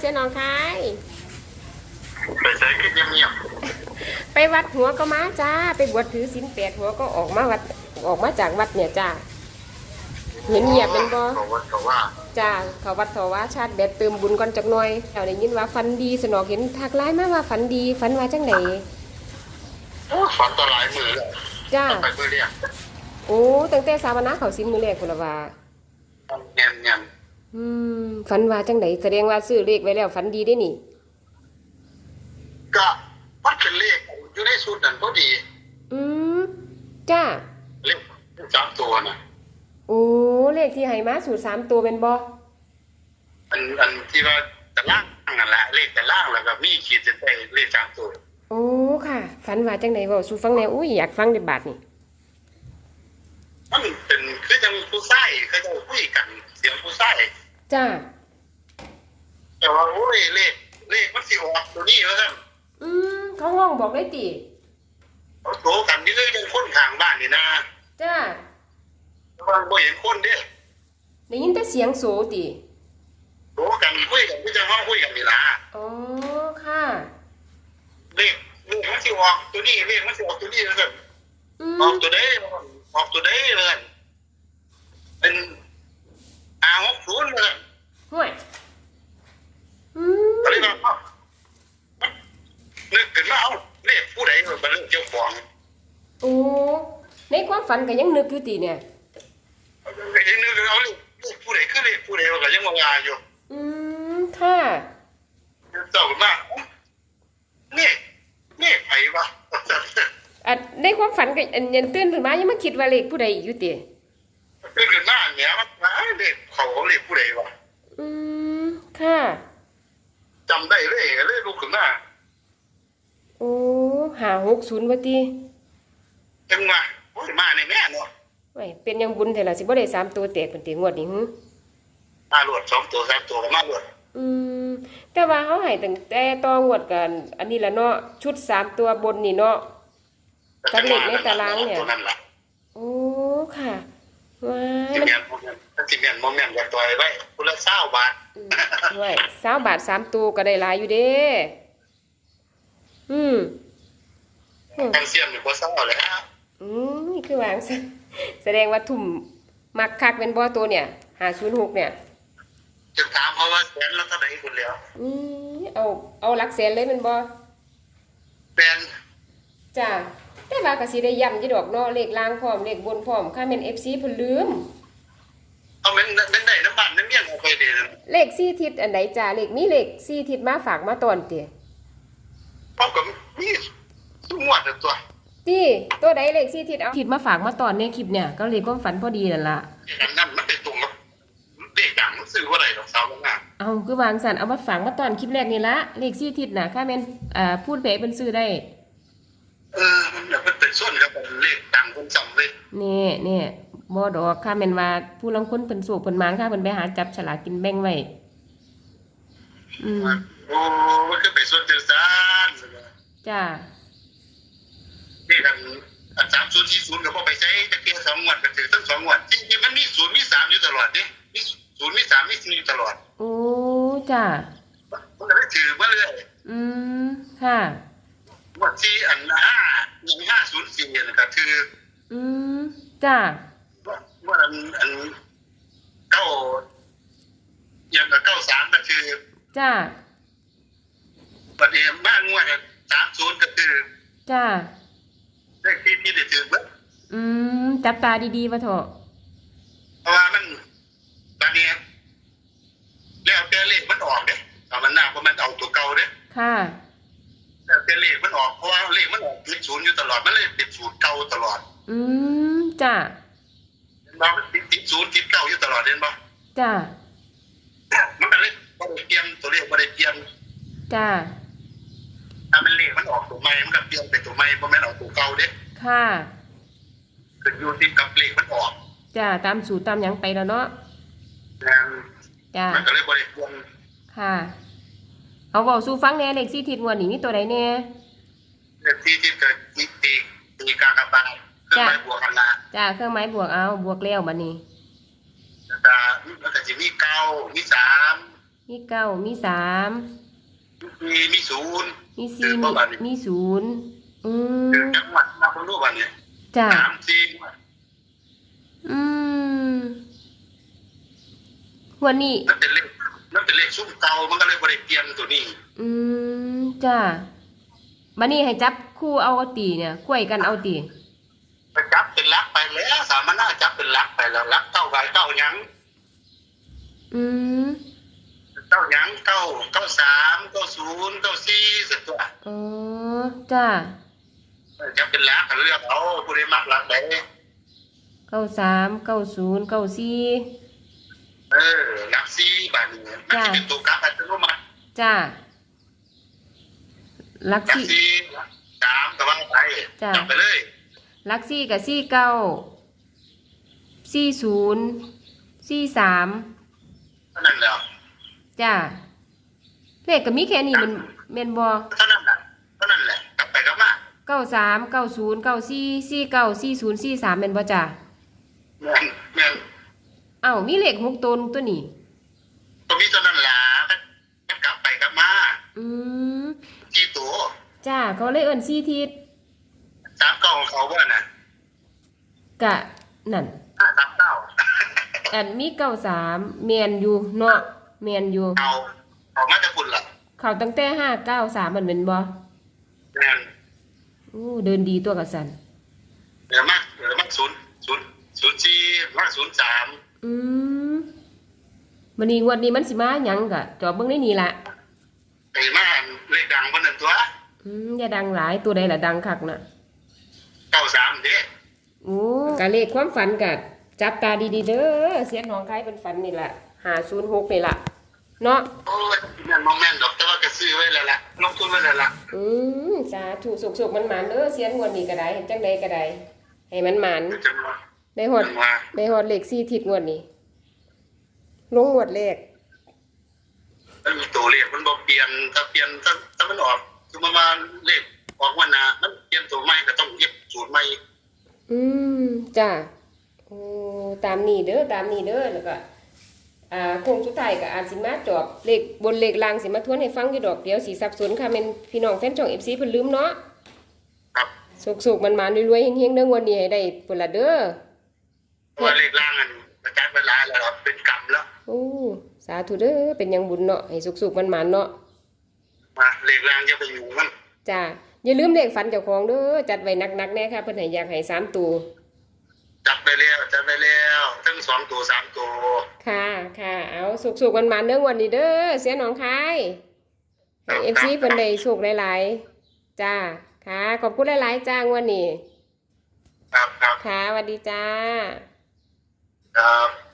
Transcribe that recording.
เสียหน้องคายไปใช้คลิปเงียบไปวัดหัวก็มาจ้า ไปบวชถือศีลแปดหัวก็ออกมาวัดออกมาจากวัดเนี่ยจ้าๆเงียบเงียบๆเป็นบ่เขาว่าเขาว่าจ้าเขาวัดเขาว่าชาติแบบเติมบุญก่อนจักหน่อยเดี๋ยวได้ยินว่าฝันดีสนอกเห็นทักไลน์มาว่าฝันดีฝันว่าจังไหนโอ้ฝันตหลายมือแล้วจ้าไปเพื่อเรียกโอ้ตั้งแต่สาวนาเขาสินมือแรกพุ่นละว่าเงียบเงียบ อืมฝันว่าจังไหนแสดงว่าซื้อเลขไว้แล้วฝันดีได้นี่ ก็มันเป็นเลขอยู่ในสูตรนั้นพอดีอืมจ้า เลขสามตัวนะโอ้เลขที่ให้มาสูตรสามตัวเป็นบ่อันอันที่ว่าแต่ล่างนั่นแหละเลขแต่ล่างแล้วก็มีขีดเส้นใต้เลขสามตัวโอ้ค่ะ ฝันว่าจังไหนเว้าสู่ฟังแหน่อุ้ยอยากฟังในบาทนี่มันเป็นคือจังผู้ใส่เขาจะคุยกันเสียงผู้ใส่ จ้าแต่ว่าโอ้ยเลขเลขมันสิออกตัวนี้ว่าซั่นอืมเขาห้องบอกได้ติเขาโตกันนี่คือจังคนข้างบ้านนี่นะจ้าแต่ว่าบ่เห็นคนเด้ได้ยินแต่เสียงโสติโตกันคุยกันคือจังเฮาคุยกันนี่ล่ะอ๋อค่ะเลขเลขมันสิออกตัวนี้เลขมันสิออกตัวนี้ว่าซั่นอืออกมตัวใดออกตัวใดเลยเป็น อาหกศูนย์เลยห่วยอืมก็เลยว่าเอ้านึกขึ้นมาเอ้าเลขผู้ใดมันเรื่องเจ้าของโอ้ในความฝันก็ยังนึกอยู่ติเนี่ยไอ้นึกเอาเลขเลขผู้ใดคือเลขผู้ใดมันก็ยังว่างาอยู่ อืมค่ะเจ้าขึ้นมาเอ้าเลขเลขไผวะอะในความฝันก็อันยันตื่นขึ้นมายังมาคิดว่าเลขผู้ใดอีกอยู่ติ นึกขึ้นมาเนี่ยมันว่าเลข เขาเลขผู้ใดวะอืมค่ะ จำได้เลยก็เลยลุกขึ้นมาโอ้หาหกศูนย์ว่าติจังว่าโอ้ยมาในแม่เนาะไว้เป็นยังบุญแต่ละสิบ่ได้สามตัวแตกเป็นติงวดนี้หึมาหลวดสองตัวสามตัวก็มาหลวดอืมแต่ว่าเขาให้ตั้งแต่ต่องวดกัน อันนี้ละเนาะชุดสามตัวบนนี่เนาะจักเลขในตารางเนี่ย ตัวนั้นล่ะโอ้ค่ะ ว้าสิมันเมียนโมเมนต์สิเมียนโมเมนต์ก็ต่อยไว้คนละเศร้าบาทอืมไว้สาวบาทสามตัวก็ได้หลายอยู่เด้อืมอืมแคลเซียมอยู่บ่เศร้าเลยฮะอืมนี่คือวางซะแสดงว่าทุ่มมักคักเป็นบ่ตัวเนี่ยหาศูนย์หกเนี่ยจะถามเขาว่าแสนแล้วเท่าไหร่คุณแล้วนี่เอาเอาหลักแสนเลยเป็นบ่เป็นจ้าแต่ ว่าก็สิได้ย้ำอยู่ดอกเนาะเลขล่างพร้อมเลขบนพร้อมค่าแม่น FC เพิ่นลืมเอาเป็นเป็นได้น้ำบ้านน้ำเมี่ยงเอาไปเด่นเลขสี่ทิศอันใดจ้าเลขมีเลขสี่ทิศมาฝากมาตอนเตียพร้อมกับมีสุงวดตัวตีตัวใดเลขสี่ทิศเอาทิศมาฝากมาตอนในคลิปเนี่ยก็เลยก็ฝันพอดีนั่นล่ะอย่างนั้นมันเป็นตรงกับเด็กดังมันซื้อว่าอะไรดอกสาวงามเอาคือวางสันเอามาฝากมาตอนคลิปแรกนี่ละเลขสี่ทิศน่ะค่าแม่นอ่าพูดเป๋เป็นซื้อได้เออ มันแบบมันเป็นส่วนครับเป็นเลขดังคนจำเลยนี่นี่บ่ดอกค่าแม่นว่าผู้ลางคนเพิ่นสูบเพิ่นมานค่าเพิ่นไปหาจับฉลากกินแบ่งไว้อืมโอ้มันก็เป็นส่วนเดียวกันจ้านี่กันอันสามศูนย์สี่ศูนย์ก็พอไปใช้ตะเกียบสองงวดก็ถือทั้งสองงวดจริงๆมันมีศูนย์มีสามอยู่ตลอดนี่มีศูนย์มีสามมีสี่อยู่ตลอดโอ้จ้ามันก็ได้ถือมาเรื่อยอืมค่ะงวดที่อันห้าหนึ่งห้าศูนย์สี่นี่ก็คือ อืมจ้าว่าอันอันเก้าอย่างกับเก้าสามก็คือจ้าประเดี๋ยวบ้านงวดสามศูนย์ก็คือจ้าเลขที่ที่ได้ถือเบิดอืมจับตาดีๆวะเถอะเพราะว่ามันตอนนี้แล้วแต่เลขมันออกเด้เอามันหน้าเพราะมันเอาตัวเก่าเด้ค่ะ แล้วแต่เลขมันออกเพราะว่าเลขมันออกติดศูนย์อยู่ตลอดมันเลยติดศูนย์เก่าตลอดอืมจ้าเห็นบ่มันติดติดศูนย์ติดเก่าอยู่ตลอดเห็นบ่จ้ามันก็เลยบ่ได้เปลี่ยนตัวเลขบ่ได้เปลี่ยนจ้าถ้าเป็นเลขมันออกตัวใหม่มันก็เปลี่ยนไปตัวใหม่บ่แม่นออกตัวเก่าเด้ค่ะขึ้นอยู่ที่กับเลขมันออกจ้าตามสูตรตามหยังไปแล้วเนาะนะจ้ามันก็เลยบ่ได้เปลี่ยนค่ะ เอาเว้าสู่ฟังแหน่เลขสี่ทิศงวดนี้มีตัวใดแหน่เลขที่ที่เกิดตีตีตีกากบาทเครื่องหมายบวกกันละจ้าเครื่องไม้บวกเอาบวกแล้วบัดนี้ แล้วก็มันก็จะมีเก้ามีสามมมีเก้ามีสามมีมีศูนย์ มีสี่มีมีศูนย์อืมคือจังหวัดมาคนรู้วันเนี่ยจ้าสามสี่งวดอืมวันนี้นั่นเป็น เลขนั่นเป็นเลขซุ้มเก่ามันก็เลยบริเปลี่ยนตัวนี้ อืมจ้าบันนี้ให้จับคู่เอาตีเนี่ยกล้วยกันเอาตีไปจับเป็นลักไปแล้วสามัญน่าจับเป็นลักไปแล้วลักเก้าใบเก้าหยังอืมเก้าหยังเก้าเก้าสามเก้าศูนย์เก้าสี่สุดตัวอ๋อจ้าจับเป็นลักกันเลือกเอาผู้ใดมักลักไหนเก้าสามเก้าศูนย์เก้าสี่เออลักสี่บาทนี้มันจะเป็นตัวกลับอัตโนมัติจ้าลักลักสี่สี่ลักสามก็ว่าไปจ้ะจับไปเลยลักซี่กับซี่เก้าซี่ศูนย์ซี่สามเท่านั้นแหล้วจ้าเลขก็มีแค่นี้มันเมนบอเท่านั้นแหละเท่านั้นแหละกลับไปกลับมาเก้าสามเก้าศูนย์เก้าซี่ซี่เก้าซี่ศูนย์ซี่สามเมนบอจ้าแม่นแม่นเอ้ามีเลขหกตนตัวนี้ ตัวนี้ตัวนั้นแหละมันกลับไปกลับมาอืมที่ตัวจ้าเขาเลยเอิ้นซี่ทิศสามเก้าของเขาว่าน่ะกะนั่นห้าสามเก้าอันมีเก้าสามเมียนอยู่เนาะเมียนอยู่ เอาเอามาจากคุณล่ะเขาตั้งแต่ห้าเก้าสามมันเป็นบอแม่นอู้เดินดีตัวกับสันเดี๋ยวมากเดี๋ยวมากศูนย์ศูนย์ศูนย์สี่มากศูนย์สามอืม มันนี้งวันนี้มันสิมาหยังกะจอบเบิ่งได้นี่ละไอ้มาเลขดังคนหนึ่งตัวอืมอย่าดังหลายตัวใดล่ะดังคักน่ะเก้าสามเด้โอ้กะเลขความฝันกะจับตาดีๆเด้อเสียนหนองคายเป็นฝันนี่ล่ะ506นี่ล่ะเนาะโอ้ยแม่นบ่แม่นดอกแต่ว่าก็ซื้อไว้แล้วล่ะลงทุนไว้แล้วล่ะอืมสาธุสุกๆมันหมานเด้อเสียนงวดนี้ก็ได้จังใดก็ได้ให้มันหมานจะมาได้ฮอดว่าได้ฮอดเลข4ทิศงวดนี้ ลงงวดแรกมันมีตัวเลขมันบ่เปลี่ยนถ้าเปลี่ยนถ้าถ้ามันออกคือมาว่าเลขออกวันหน้ามันเปลี่ยนตัวใหม่ก็ต้องเย็บสูตรใหม่อืมจ้าโอ้ตามนี้เด้อตามนี้เด้อแล้วก็อ่าโคงสุดท้ายก็อาจสิมาจอบเลขบนเลขล่างสิมาทวนให้ฟังอยู่ดอกเดียวสิสับสนค่ะแม่นพี่น้องแฟนช่อง FC เพิ่นลืมเนาะครับสุกๆมันมารวยๆเฮงๆเด้องวันนี้ให้ได้พุ่นละเด้อ เพราะว่าเลขล่างอันอาจารย์เวลาแล้วาธุเด้อเป็นหยังบุญเนาะให้สุกๆมันมารเนาะมาเลขล่างจะไปอยู่มันจ้าอย่าลืมเลขฝันเจ้าของเด้อจัดไว้หนักๆแน่ค่ะเพิ่นให้อยากให้สามตัวจับไปแล้วจับไปแล้วทั้งสองตัวสามตัวค่ะค่ะเอาสุกๆมันมารเด้อวันนี้เด้อเสียหนองคายให้ FC เพิ่นได้โชคหลายๆจ้าค่ะ ขอบคุณหลายๆจ้างวันนี้ครับครับค่ะสวัสดีจ้าครับ